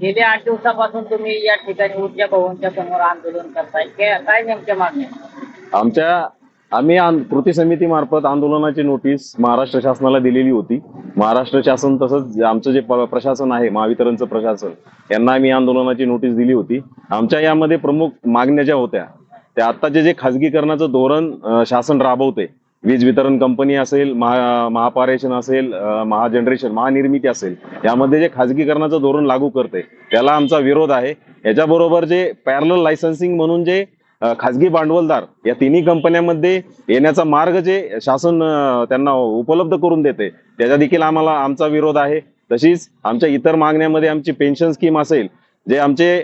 गेल्या आठ दिवसापासून तुम्ही या ठिकाणी ऊर्जा भवनच्या समोर आंदोलन करताय. काय काय नेमक्या मागण्या आमच्या आम्ही आं- कृती समितीमार्फत आंदोलनाची नोटीस महाराष्ट्र शासनाला दिलेली होती. महाराष्ट्र शासन तसंच जे आमचं जे प- प्रशासन आहे महावितरणचं प्रशासन यांना आम्ही आंदोलनाची नोटीस दिली होती. आमच्या यामध्ये प्रमुख मागण्या ज्या होत्या त्या आत्ताचे जे खाजगीकरणाचं धोरण अं, शासन राबवते वीज वितरण कंपनी असेल महा महापारेशन असेल महाजनरेशन महानिर्मिती असेल यामध्ये जे खाजगीकरणाचं धोरण लागू करते त्याला आमचा विरोध आहे. याच्याबरोबर जे पॅरल लायसन्सिंग म्हणून जे खाजगी भांडवलदार या तिन्ही कंपन्यांमध्ये येण्याचा मार्ग जे शासन त्यांना उपलब्ध करून देते त्याचा देखील आम्हाला आमचा विरोध आहे. तशीच आमच्या इतर मागण्यामध्ये आमची पेन्शन स्कीम असेल जे आमचे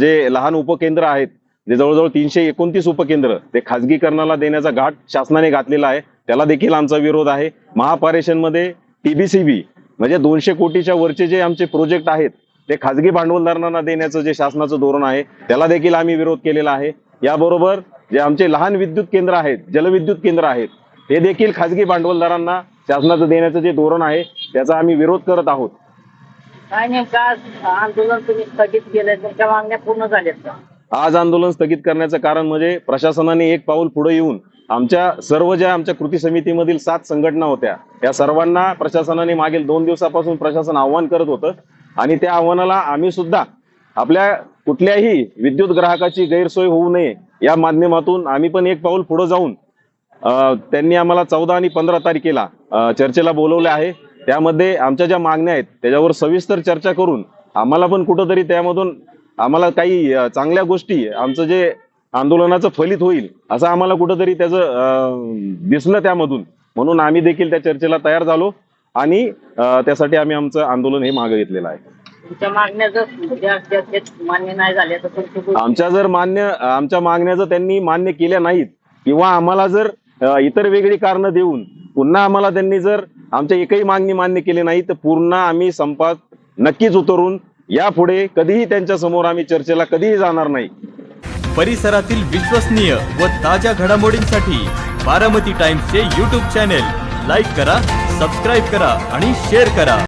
जे लहान उपकेंद्र आहेत जे जवळजवळ तीनशे एकोणतीस उपकेंद्र ते खाजगीकरणाला देण्याचा घाट शासनाने घातलेला आहे. त्याला देखील आमचा विरोध आहे. महापारेषणमध्ये टीबीसीबी म्हणजे दोनशे कोटीच्या वरचे जे आमचे प्रोजेक्ट आहेत ते खाजगी भांडवलदारांना देण्याचं जे शासनाचं धोरण आहे त्याला देखील आम्ही विरोध केलेला आहे. याबरोबर जे आमचे लहान विद्युत केंद्र आहेत जलविद्युत केंद्र आहेत हे देखील खाजगी भांडवलदारांना शासनाचं देण्याचं जे धोरण आहे त्याचा आम्ही विरोध करत आहोत. काय नेमकं आंदोलन तुम्ही स्थगित केलंय तुमच्या मागण्या पूर्ण झाल्यात का? आज आंदोलन स्थगित करण्याचं कारण म्हणजे प्रशासनाने एक पाऊल पुढे येऊन आमच्या सर्व ज्या आमच्या कृती समितीमधील सात संघटना होत्या या सर्वांना प्रशासनाने मागील दोन दिवसापासून प्रशासन आव्हान करत होतं. आणि त्या आव्हानाला आम्ही सुद्धा आपल्या कुठल्याही विद्युत ग्राहकाची गैरसोय होऊ नये या माध्यमातून आम्ही पण एक पाऊल पुढे जाऊन त्यांनी आम्हाला चौदा आणि पंधरा तारखेला चर्चेला बोलवले आहे. त्यामध्ये आमच्या ज्या मागण्या आहेत त्याच्यावर सविस्तर चर्चा करून आम्हाला पण कुठंतरी त्यामधून आम्हाला काही चांगल्या गोष्टी आमचं जे आंदोलनाचं फलित होईल असं आम्हाला कुठंतरी त्याचं दिसलं त्यामधून. म्हणून आम्ही देखील त्या चर्चेला तयार झालो आणि त्यासाठी आम्ही आमचं आंदोलन हे मागे घेतलेलं आहे. आमच्या जर मान्य आमच्या मागण्या जर त्यांनी मान्य केल्या नाहीत किंवा आम्हाला जर इतर वेगळी कारणं देऊन पुन्हा आम्हाला त्यांनी जर आमच्या एकही मागणी मान्य केली नाही तर पूर्ण आम्ही संपात नक्कीच उतरून यापुढे कधीही त्यांच्यासमोर आम्ही चर्चेला कधीही जाणार नाही. परिसरातील विश्वसनीय व ताज्या घडामोडींसाठी बारामती टाइम्सचे यूट्यूब चॅनेल लाईक करा सबस्क्राईब करा आणि शेअर करा.